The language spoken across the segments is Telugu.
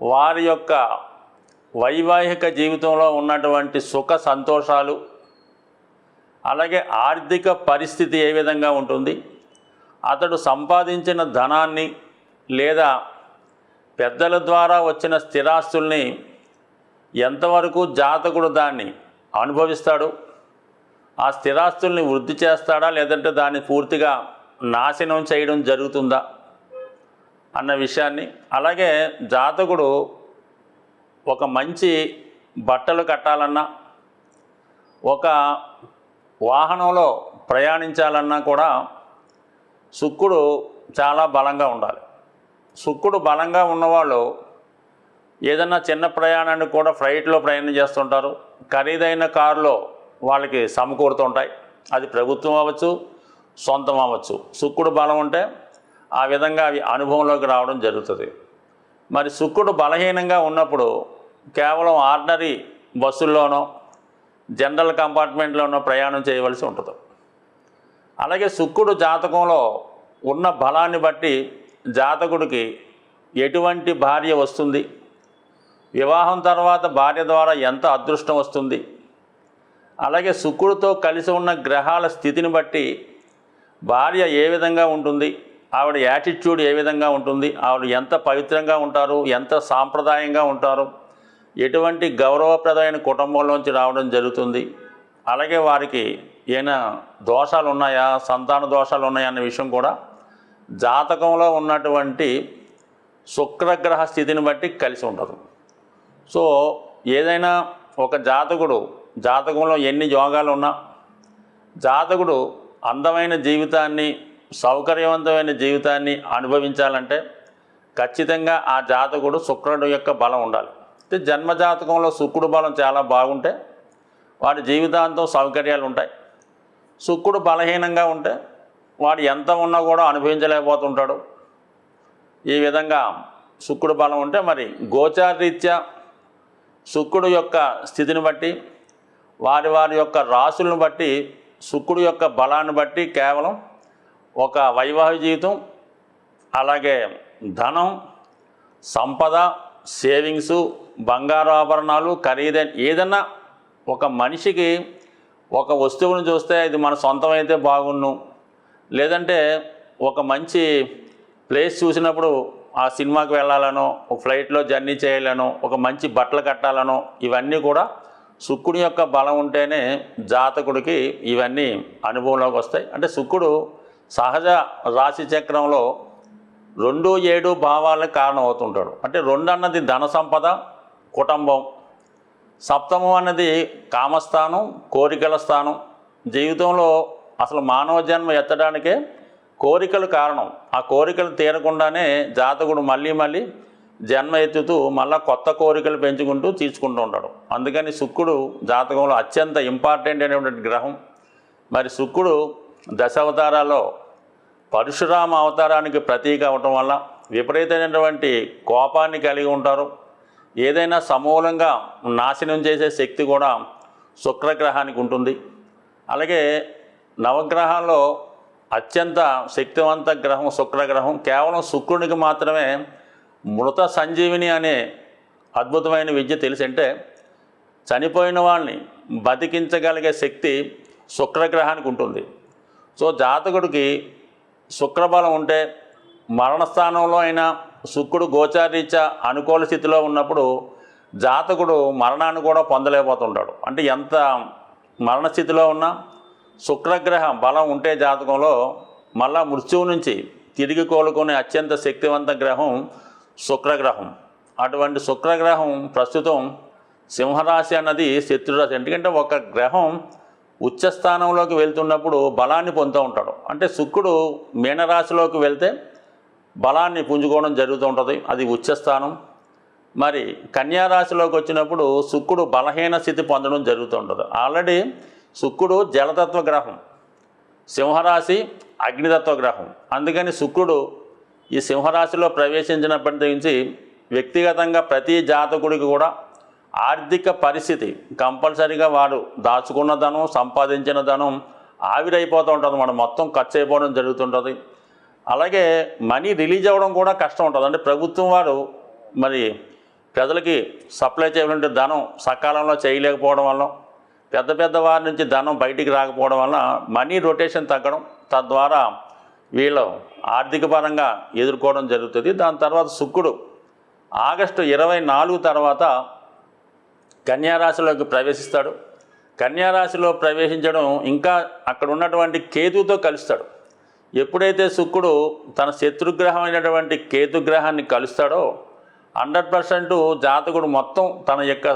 వారి యొక్క వైవాహిక జీవితంలో ఉన్నటువంటి సుఖ సంతోషాలు అలాగే ఆర్థిక పరిస్థితి ఏ విధంగా ఉంటుంది అతడు సంపాదించిన ధనాన్ని లేదా పెద్దల ద్వారా వచ్చిన స్థిరాస్తుల్ని ఎంతవరకు జాతకుడు దాన్ని అనుభవిస్తాడు ఆ స్థిరాస్తుల్ని వృద్ధి చేస్తాడా లేదంటే దాన్ని పూర్తిగా నాశనం చేయడం జరుగుతుందా? అన్న విషయాన్ని. అలాగే జాతకుడు ఒక మంచి బట్టలు కట్టాలన్నా ఒక వాహనంలో ప్రయాణించాలన్నా కూడా శుక్రుడు చాలా బలంగా ఉండాలి. శుక్రుడు బలంగా ఉన్నవాళ్ళు ఏదన్నా చిన్న ప్రయాణాన్ని కూడా ఫ్లైట్లో ప్రయాణం చేస్తుంటారు. ఖరీదైన కారులో వాళ్ళకి సమకూరుతుంటాయి. అది ప్రభుత్వం అవ్వచ్చు సొంతం అవ్వచ్చు. శుక్రుడు బలం ఉంటే ఆ విధంగా అవి అనుభవంలోకి రావడం జరుగుతుంది. మరి శుక్రుడు బలహీనంగా ఉన్నప్పుడు కేవలం ఆర్డినరీ బస్సుల్లోనో జనరల్ కంపార్ట్మెంట్లోనో ప్రయాణం చేయవలసి ఉంటుంది. అలాగే శుక్రుడు జాతకంలో ఉన్న బలాన్ని బట్టి జాతకుడికి ఎటువంటి భార్య వస్తుంది? వివాహం తర్వాత భార్య ద్వారా ఎంత అదృష్టం వస్తుంది? అలాగే శుక్రుడితో కలిసి ఉన్న గ్రహాల స్థితిని బట్టి భార్య ఏ విధంగా ఉంటుంది? ఆవిడ యాటిట్యూడ్ ఏ విధంగా ఉంటుంది? ఆవిడ ఎంత పవిత్రంగా ఉంటారు? ఎంత సాంప్రదాయంగా ఉంటారు? ఎటువంటి గౌరవప్రదమైన కుటుంబంలోంచి రావడం జరుగుతుంది? అలాగే వారికి ఏమైనా దోషాలు ఉన్నాయా సంతాన దోషాలు ఉన్నాయా అన్న విషయం కూడా జాతకంలో ఉన్నటువంటి శుక్రగ్రహ స్థితిని బట్టి కలిసి ఉండదు సో ఏదైనా ఒక జాతకుడు జాతకంలో ఎన్ని యోగాలు ఉన్నా జాతకుడు అందమైన జీవితాన్ని సౌకర్యవంతమైన జీవితాన్ని అనుభవించాలంటే ఖచ్చితంగా ఆ జాతకుడు శుక్రుడు యొక్క బలం ఉండాలి. అయితే జన్మజాతకంలో శుక్రుడు బలం చాలా బాగుంటే వాడి జీవితాంతం సౌకర్యాలు ఉంటాయి. శుక్రుడు బలహీనంగా ఉంటే వాడు ఎంత ఉన్నా కూడా అనుభవించలేకపోతుంటాడు. ఈ విధంగా శుక్రుడు బలం ఉంటే మరి గోచారరీత్యా శుక్రుడు యొక్క స్థితిని బట్టి వారి వారి యొక్క రాశులను బట్టి శుక్రుడు యొక్క బలాన్ని బట్టి కేవలం ఒక వైవాహిక జీవితం అలాగే ధనం సంపద సేవింగ్స్ బంగారు ఆభరణాలు ఖరీదైన ఏదన్నా ఒక మనిషికి ఒక వస్తువును చూస్తే ఇది మన సొంతమైతే బాగుండు. లేదంటే ఒక మంచి ప్లేస్ చూసినప్పుడు ఆ సినిమాకి వెళ్ళాలనో ఒక ఫ్లైట్లో జర్నీ చేయాలనో ఒక మంచి బట్టలు కట్టాలనో ఇవన్నీ కూడా శుక్రుడి యొక్క బలం ఉంటేనే జాతకుడికి ఇవన్నీ అనుభవంలోకి వస్తాయి. అంటే శుక్రుడు సహజ రాశి చక్రంలో రెండు ఏడు భావాలకు కారణం అవుతుంటాడు అంటే రెండు అన్నది ధన సంపద కుటుంబం. సప్తమం అన్నది కామస్థానం కోరికల స్థానం. జీవితంలో అసలు మానవ జన్మ ఎత్తడానికే కోరికలు కారణం. ఆ కోరికలు తీరకుండానే జాతకుడు మళ్ళీ మళ్ళీ జన్మ ఎత్తుతూ మళ్ళా కొత్త కోరికలు పెంచుకుంటూ తీర్చుకుంటూ ఉంటాడు. అందుకని శుక్రుడు జాతకంలో అత్యంత ఇంపార్టెంట్ అయినటువంటి గ్రహం. మరి శుక్రుడు దశావతారాల్లో పరశురామ అవతారానికి ప్రతీక అవటం వల్ల విపరీతమైనటువంటి కోపాన్ని కలిగి ఉంటారు. ఏదైనా సమూలంగా నాశనం చేసే శక్తి కూడా శుక్రగ్రహానికి ఉంటుంది. అలాగే నవగ్రహాల్లో అత్యంత శక్తివంత గ్రహం శుక్రగ్రహం. కేవలం శుక్రునికి మాత్రమే మృత సంజీవిని అనే అద్భుతమైన విద్య తెలిసి చనిపోయిన వాళ్ళని బతికించగలిగే శక్తి శుక్రగ్రహానికి ఉంటుంది. సో జాతకుడికి శుక్రబలం ఉంటే మరణస్థానంలో అయినా శుక్రుడు గోచారీత్యా అనుకూల స్థితిలో ఉన్నప్పుడు జాతకుడు మరణాన్ని కూడా పొందలేకపోతుంటాడు. అంటే ఎంత మరణస్థితిలో ఉన్నా శుక్రగ్రహ బలం ఉంటే జాతకంలో మళ్ళా మృత్యువు నుంచి తిరిగి కోలుకునే అత్యంత శక్తివంత గ్రహం శుక్రగ్రహం. అటువంటి శుక్రగ్రహం ప్రస్తుతం సింహరాశి అన్నది శత్రురాశి. ఎందుకంటే ఒక గ్రహం ఉచ్చస్థానంలోకి వెళ్తున్నప్పుడు బలాన్ని పొందుతూ ఉంటాడు. అంటే శుక్రుడు మీనరాశిలోకి వెళ్తే బలాన్ని పుంజుకోవడం జరుగుతూ ఉంటుంది. అది ఉచ్చస్థానం. మరి కన్యారాశిలోకి వచ్చినప్పుడు శుక్రుడు బలహీన స్థితి పొందడం జరుగుతూ ఉంటుంది. ఆల్రెడీ శుక్రుడు జలతత్వ గ్రహం సింహరాశి అగ్నితత్వ గ్రహం. అందుకని శుక్రుడు ఈ సింహరాశిలో ప్రవేశించినప్పటి నుంచి వ్యక్తిగతంగా ప్రతి జాతకుడికి కూడా ఆర్థిక పరిస్థితి కంపల్సరీగా వాడు దాచుకున్న ధనం సంపాదించిన ధనం ఆవిరైపోతూ ఉంటుంది. మనం మొత్తం ఖర్చు అయిపోవడం జరుగుతుంటుంది. అలాగే మనీ రిలీజ్ అవ్వడం కూడా కష్టం ఉంటుంది. అంటే ప్రభుత్వం వారు మరి ప్రజలకి సప్లై చేయవలసిన ధనం సకాలంలో చేయలేకపోవడం వల్ల పెద్ద పెద్ద వారి నుంచి ధనం బయటికి రాకపోవడం వల్ల మనీ రొటేషన్ తగ్గడం తద్వారా వీళ్ళు ఆర్థిక పరంగా ఎదుర్కోవడం జరుగుతుంది. దాని తర్వాత శుక్రుడు ఆగస్టు ఇరవై నాలుగు తర్వాత కన్యారాశిలోకి ప్రవేశిస్తాడు. కన్యారాశిలో ప్రవేశించడం ఇంకా అక్కడ ఉన్నటువంటి కేతుతో కలుస్తాడు. ఎప్పుడైతే శుక్రుడు తన శత్రుగ్రహం అయినటువంటి కేతుగ్రహాన్ని కలుస్తాడో హండ్రెడ్ పర్సెంట్ జాతకుడు మొత్తం తన యొక్క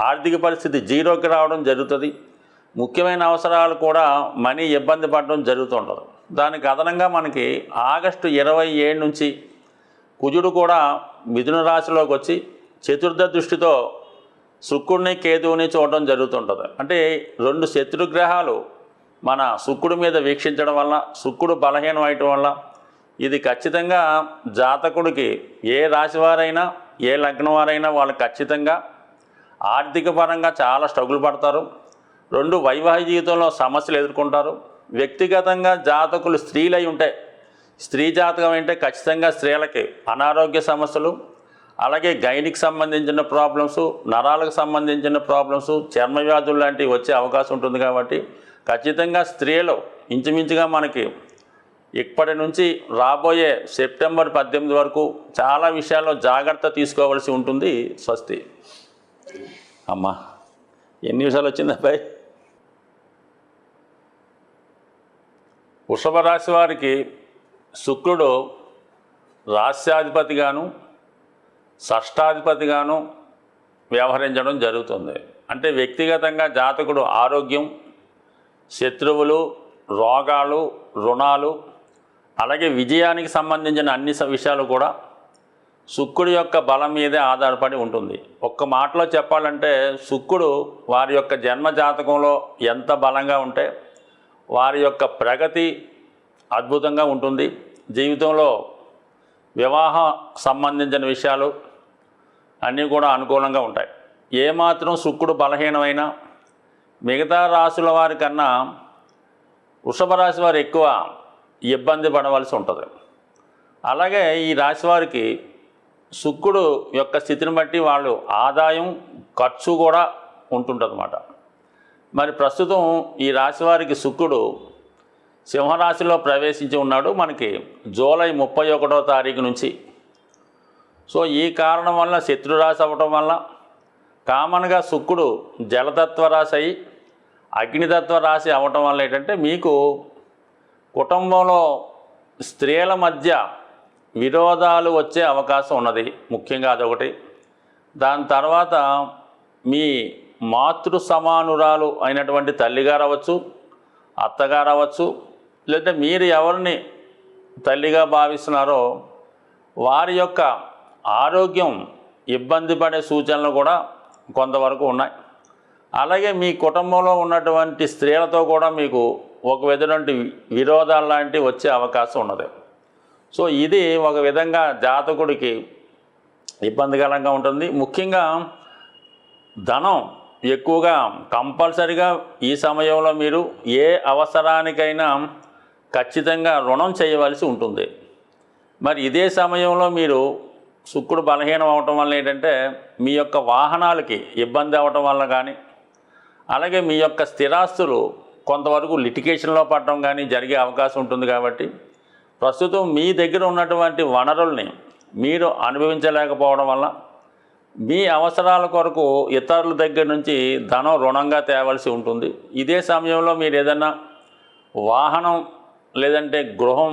ఆర్థిక పరిస్థితి జీరోకి రావడం జరుగుతుంది. ముఖ్యమైన అవసరాలు కూడా మనీ ఇబ్బంది పడడం జరుగుతుంటుంది దానికి అదనంగా మనకి ఆగస్టు ఇరవై ఏడు నుంచి కుజుడు కూడా మిథున రాశిలోకి వచ్చి చతుర్థ దృష్టితో శుక్రుడిని కేతువుని చూడడం జరుగుతుంటుంది. అంటే రెండు శత్రుగ్రహాలు మన శుక్రుడి మీద వీక్షించడం వల్ల శుక్రుడు బలహీనం అయ్యటం వల్ల ఇది ఖచ్చితంగా జాతకుడికి ఏ రాశివారైనా ఏ లగ్నం వారైనా వాళ్ళు ఖచ్చితంగా ఆర్థిక పరంగా చాలా స్ట్రగుల్ పడతారు. రెండు వైవాహిక జీవితంలో సమస్యలు ఎదుర్కొంటారు. వ్యక్తిగతంగా జాతకులు స్త్రీలై ఉంటాయి స్త్రీ జాతకం అంటే ఖచ్చితంగా స్త్రీలకి అనారోగ్య సమస్యలు అలాగే గైనికి సంబంధించిన ప్రాబ్లమ్స్ నరాలకు సంబంధించిన ప్రాబ్లమ్స్ చర్మ వ్యాధులు లాంటివి వచ్చే అవకాశం ఉంటుంది కాబట్టి ఖచ్చితంగా స్త్రీలు ఇంచుమించుగా మనకి ఇప్పటి నుంచి రాబోయే సెప్టెంబర్ పద్దెనిమిది వరకు చాలా విషయాల్లో జాగ్రత్త తీసుకోవాల్సి ఉంటుంది స్వస్తి. అమ్మా ఎన్ని నిమిషాలు వచ్చింది అబ్బాయి? వృషభ రాశి వారికి శుక్రుడు రాస్యాధిపతిగాను షష్టాధిపతిగాను వ్యవహరించడం జరుగుతుంది. అంటే వ్యక్తిగతంగా జాతకుడు ఆరోగ్యం శత్రువులు రోగాలు రుణాలు అలాగే విజయానికి సంబంధించిన అన్ని స- విషయాలు కూడా శుక్రుడి యొక్క బలం మీదే ఆధారపడి ఉంటుంది. ఒక్క మాటలో చెప్పాలంటే శుక్రుడు వారి యొక్క జన్మ జాతకంలో ఎంత బలంగా ఉంటే వారి యొక్క ప్రగతి అద్భుతంగా ఉంటుంది. జీవితంలో వివాహ సంబంధించిన విషయాలు అన్నీ కూడా అనుకూలంగా ఉంటాయి. ఏమాత్రం శుక్రుడు బలహీనమైనా మిగతా రాశుల వారి కన్నా వృషభ రాశి వారు ఎక్కువ ఇబ్బంది పడవలసి ఉంటుంది. అలాగే ఈ రాశి వారికి శుక్రుడు యొక్క స్థితిని బట్టి వాళ్ళు ఆదాయం ఖర్చు కూడా ఉంటుంటుందన్నమాట మరి ప్రస్తుతం ఈ రాశి వారికి శుక్రుడు సింహరాశిలో ప్రవేశించి ఉన్నాడు. మనకి జూలై ముప్పై ఒకటో తారీఖు నుంచి సో ఈ కారణం వల్ల శత్రురాశి అవ్వటం వల్ల కామన్గా శుక్రుడు జలతత్వ రాశి అయ్యి అగ్నితత్వ రాశి అవ్వటం వల్ల ఏంటంటే మీకు కుటుంబంలో స్త్రీల మధ్య విరోధాలు వచ్చే అవకాశం ఉన్నది. ముఖ్యంగా అదొకటి. దాని తర్వాత మీ మాతృ సమానురాలు అయినటువంటి తల్లిగారు అవ్వచ్చు అత్తగారు అవ్వచ్చు లేదా మీరు ఎవరిని తల్లిగా భావిస్తున్నారో వారి యొక్క ఆరోగ్యం ఇబ్బంది పడే సూచనలు కూడా కొంతవరకు ఉన్నాయి. అలాగే మీ కుటుంబంలో ఉన్నటువంటి స్త్రీలతో కూడా మీకు ఒక విధమైనటువంటి విరోధాలు లాంటివి వచ్చే అవకాశం ఉన్నది. సో ఇది ఒక విధంగా జాతకుడికి ఇబ్బందికరంగా ఉంటుంది. ముఖ్యంగా ధనం ఎక్కువగా కంపల్సరిగా ఈ సమయంలో మీరు ఏ అవసరానికైనా ఖచ్చితంగా రుణం చేయవలసి ఉంటుంది. మరి ఇదే సమయంలో మీరు శుక్రుడు బలహీనం అవటం వల్ల ఏంటంటే మీ యొక్క వాహనాలకి ఇబ్బంది అవటం వల్ల కానీ అలాగే మీ యొక్క స్థిరాస్తులు కొంతవరకు లిటికేషన్లో పడటం కానీ జరిగే అవకాశం ఉంటుంది కాబట్టి ప్రస్తుతం మీ దగ్గర ఉన్నటువంటి వనరుల్ని మీరు అనుభవించలేకపోవడం వల్ల మీ అవసరాల కొరకు ఇతరుల దగ్గర నుంచి ధనం రుణంగా తేవలసి ఉంటుంది. ఇదే సమయంలో మీరు ఏదైనా వాహనం లేదంటే గృహం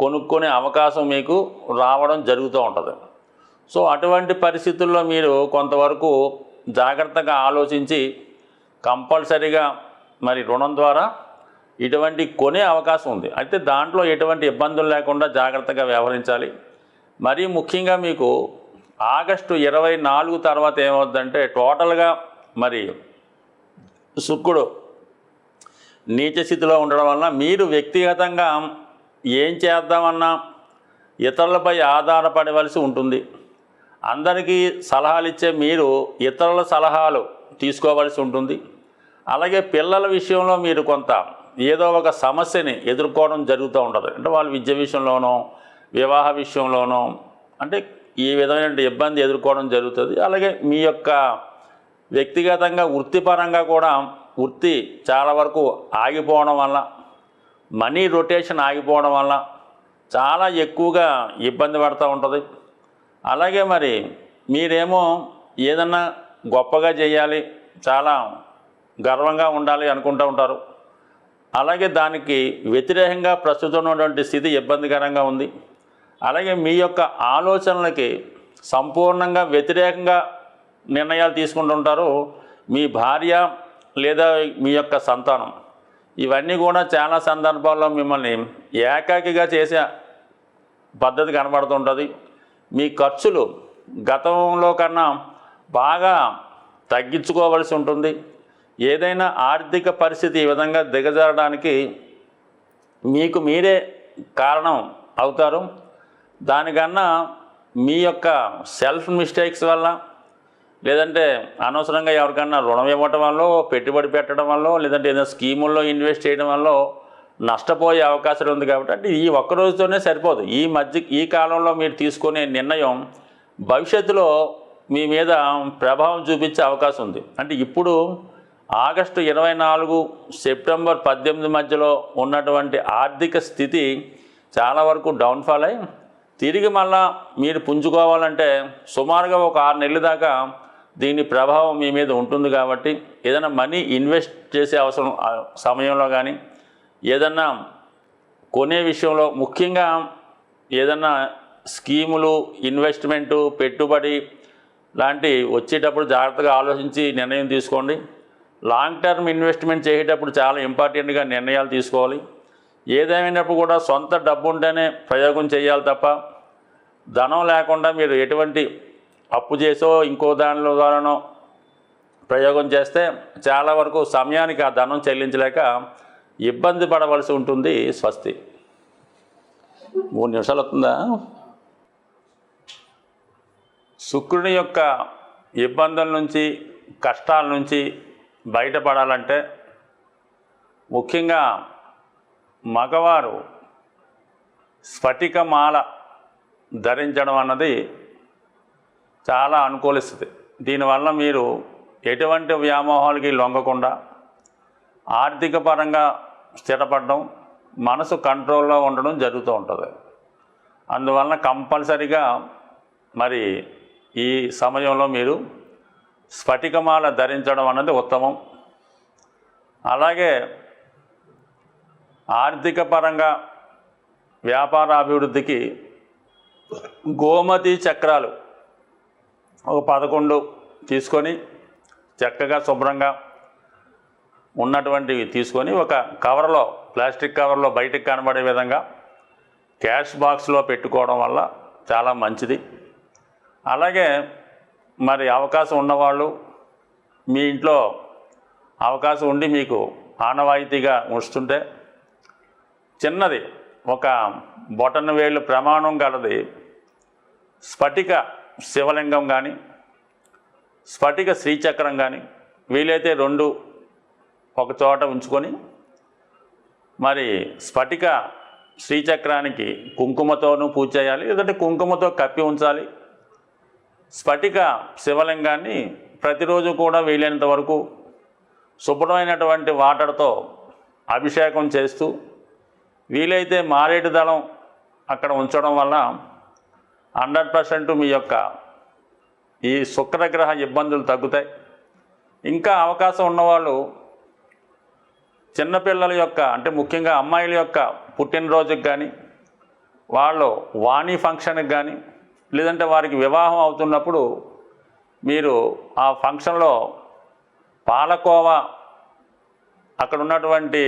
కొనుక్కునే అవకాశం మీకు రావడం జరుగుతూ ఉంటుంది. సో అటువంటి పరిస్థితుల్లో మీరు కొంతవరకు జాగ్రత్తగా ఆలోచించి కంపల్సరీగా మరి రుణం ద్వారా ఇటువంటి కొనే అవకాశం ఉంది. అయితే దాంట్లో ఎటువంటి ఇబ్బందులు లేకుండా జాగ్రత్తగా వ్యవహరించాలి. మరీ ముఖ్యంగా మీకు ఆగస్టు ఇరవై నాలుగు తర్వాత ఏమవుద్దంటే టోటల్గా మరి శుక్రుడు నీచ స్థితిలో ఉండడం వలన మీరు వ్యక్తిగతంగా ఏం చేద్దామన్నా ఇతరులపై ఆధారపడవలసి ఉంటుంది. అందరికీ సలహాలు ఇచ్చే మీరు ఇతరుల సలహాలు తీసుకోవలసి ఉంటుంది. అలాగే పిల్లల విషయంలో మీరు కొంత ఏదో ఒక సమస్యని ఎదుర్కోవడం జరుగుతూ ఉంటుంది. అంటే వాళ్ళ విద్య విషయంలోనో వివాహ విషయంలోనో అంటే ఈ విధమైన ఇబ్బంది ఎదుర్కోవడం జరుగుతుంది. అలాగే మీ యొక్క వ్యక్తిగతంగా వృత్తిపరంగా కూడా వృత్తి చాలా వరకు ఆగిపోవడం వల్ల మనీ రొటేషన్ ఆగిపోవడం వల్ల చాలా ఎక్కువగా ఇబ్బంది పడుతూ ఉంటుంది. అలాగే మరి మీరేమో ఏదన్నా గొప్పగా చేయాలి చాలా గర్వంగా ఉండాలి అనుకుంటూ ఉంటారు. అలాగే దానికి వ్యతిరేకంగా ప్రస్తుతం ఉన్నటువంటి స్థితి ఇబ్బందికరంగా ఉంది. అలాగే మీ యొక్క ఆలోచనలకి సంపూర్ణంగా వ్యతిరేకంగా నిర్ణయాలు తీసుకుంటుంటారు మీ భార్య లేదా మీ యొక్క సంతానం. ఇవన్నీ కూడా చాలా సందర్భాల్లో మిమ్మల్ని ఏకాకిగా చేసే పద్ధతి కనబడుతుంటుంది మీ ఖర్చులు గతంలో కన్నా బాగా తగ్గించుకోవలసి ఉంటుంది. ఏదైనా ఆర్థిక పరిస్థితి ఈ విధంగా దిగజారడానికి మీకు మీరే కారణం అవుతారు. దానికన్నా మీ యొక్క సెల్ఫ్ మిస్టేక్స్ వల్ల లేదంటే అనవసరంగా ఎవరికన్నా రుణం ఇవ్వటం వల్ల పెట్టుబడి పెట్టడం వల్ల లేదంటే ఏదైనా స్కీముల్లో ఇన్వెస్ట్ చేయడం వల్ల నష్టపోయే అవకాశం ఉంది కాబట్టి అంటే ఈ ఒక్క రోజుతోనే సరిపోదు. ఈ మధ్య ఈ కాలంలో మీరు తీసుకునే నిర్ణయం భవిష్యత్తులో మీ మీద ప్రభావం చూపించే అవకాశం ఉంది. అంటే ఇప్పుడు ఆగస్టు ఇరవై నాలుగు సెప్టెంబర్ పద్దెనిమిది మధ్యలో ఉన్నటువంటి ఆర్థిక స్థితి చాలా వరకు డౌన్ఫాల్ అయి తిరిగి మళ్ళా మీరు పుంజుకోవాలంటే సుమారుగా ఒక ఆరు నెలల దాకా దీని ప్రభావం మీ మీద ఉంటుంది కాబట్టి ఏదైనా మనీ ఇన్వెస్ట్ చేసే అవసరం సమయంలో కానీ ఏదన్నా కొనే విషయంలో ముఖ్యంగా ఏదన్నా స్కీములు ఇన్వెస్ట్మెంటు పెట్టుబడి లాంటి వచ్చేటప్పుడు జాగ్రత్తగా ఆలోచించి నిర్ణయం తీసుకోండి. లాంగ్ టర్మ్ ఇన్వెస్ట్మెంట్ చేసేటప్పుడు చాలా ఇంపార్టెంట్గా నిర్ణయాలు తీసుకోవాలి. ఏదేమైనప్పుడు కూడా సొంత డబ్బు ఉంటేనే ప్రయోగం చేయాలి తప్ప ధనం లేకుండా మీరు ఎటువంటి అప్పు చేసో ఇంకో దానిలో ద్వారానో ప్రయోగం చేస్తే చాలా వరకు సమయానికి ఆ ధనం చెల్లించలేక ఇబ్బంది పడవలసి ఉంటుంది స్వస్తి. మూడు నిమిషాలు అవుతుందా? శుక్రుని యొక్క ఇబ్బందుల నుంచి కష్టాల నుంచి బయటపడాలంటే ముఖ్యంగా మగవారు స్ఫటికమాల ధరించడం అన్నది చాలా అనుకూలిస్తుంది. దీనివల్ల మీరు ఎటువంటి వ్యామోహాలకి లొంగకుండా ఆర్థిక పరంగా స్థిరపడడం మనసు కంట్రోల్లో ఉండడం జరుగుతూ ఉంటుంది. అందువలన కంపల్సరిగా మరి ఈ సమయంలో మీరు స్ఫటికమాల ధరించడం అన్నది ఉత్తమం. అలాగే ఆర్థిక పరంగా వ్యాపార అభివృద్ధికి గోమతి చక్రాలు ఒక పదకొండు తీసుకొని చక్కగా శుభ్రంగా ఉన్నటువంటివి తీసుకొని ఒక కవర్లో ప్లాస్టిక్ కవర్లో బయటకు కనబడే విధంగా క్యాష్ బాక్స్లో పెట్టుకోవడం వల్ల చాలా మంచిది. అలాగే మరి అవకాశం ఉన్నవాళ్ళు మీ ఇంట్లో అవకాశం ఉండి మీకు ఆనవాయితీగా ఉంచుతుంటే చిన్నది ఒక బొటన వేలు ప్రమాణం గలది స్ఫటిక శివలింగం కానీ స్ఫటిక శ్రీచక్రం కానీ వీలైతే రెండు ఒక చోట ఉంచుకొని మరి స్ఫటిక శ్రీచక్రానికి కుంకుమతోనూ పూజ చేయాలి లేదంటే కుంకుమతో కప్పి ఉంచాలి. స్ఫటిక శివలింగాన్ని ప్రతిరోజు కూడా వీలైనంత వరకు శుభ్రమైనటువంటి వాటర్తో అభిషేకం చేస్తూ వీలైతే మారేడు దళం అక్కడ ఉంచడం వల్ల హండ్రెడ్ పర్సెంట్ మీ యొక్క ఈ శుక్రగ్రహ ఇబ్బందులు తగ్గుతాయి. ఇంకా అవకాశం ఉన్నవాళ్ళు చిన్నపిల్లల యొక్క అంటే ముఖ్యంగా అమ్మాయిల యొక్క పుట్టినరోజుకి కానీ వాళ్ళు వాణి ఫంక్షన్కి కానీ లేదంటే వారికి వివాహం అవుతున్నప్పుడు మీరు ఆ ఫంక్షన్లో పాలకోవా అక్కడ ఉన్నటువంటి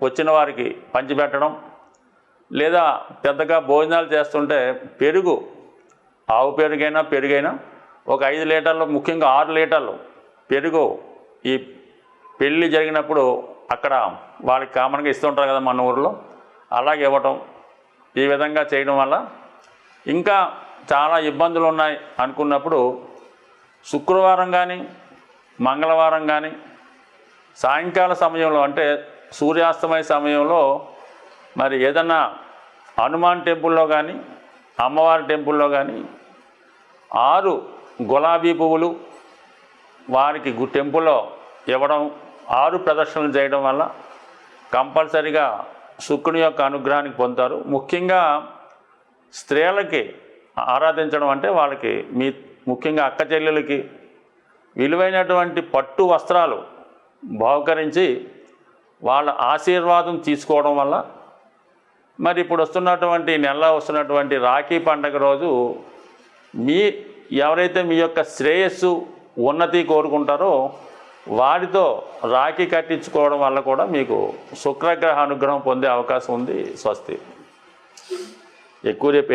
వచ్చిన వారికి పంచిపెట్టడం లేదా పెద్దగా భోజనాలు చేస్తుంటే పెరుగు ఆవు పెరుగైనా పెరుగైనా ఒక ఐదు లీటర్లు ముఖ్యంగా ఆరు లీటర్లు పెరుగు ఈ పెళ్ళి జరిగినప్పుడు అక్కడ వాళ్ళకి కామన్గా ఇస్తుంటారు కదా మన ఊరిలో. అలాగే ఇవ్వటం ఈ విధంగా చేయడం వల్ల ఇంకా చాలా ఇబ్బందులు ఉన్నాయి అనుకున్నప్పుడు శుక్రవారం కానీ మంగళవారం కానీ సాయంకాల సమయంలో అంటే సూర్యాస్తమయ సమయంలో మరి ఏదన్నా హనుమాన్ టెంపుల్లో కానీ అమ్మవారి టెంపుల్లో కానీ ఆరు గులాబీ పువ్వులు వారికి గు- టెంపుల్లో ఇవ్వడం ఆరు ప్రదర్శనలు చేయడం వల్ల కంపల్సరిగా శుక్రుని యొక్క అనుగ్రహానికి పొందుతారు. ముఖ్యంగా స్త్రీలకి ఆరాధించడం అంటే వాళ్ళకి మీ ముఖ్యంగా అక్క చెల్లెలకి విలువైనటువంటి పట్టు వస్త్రాలు బహుకరించి వాళ్ళ ఆశీర్వాదం తీసుకోవడం వల్ల మరి ఇప్పుడు వస్తున్నటువంటి నెల వస్తున్నటువంటి రాఖీ పండగ రోజు మీ ఎవరైతే మీ యొక్క శ్రేయస్సు ఉన్నతి కోరుకుంటారో వారితో రాఖీ కట్టించుకోవడం వల్ల కూడా మీకు శుక్రగ్రహ అనుగ్రహం పొందే అవకాశం ఉంది స్వస్తి. ఎక్కువ రేపు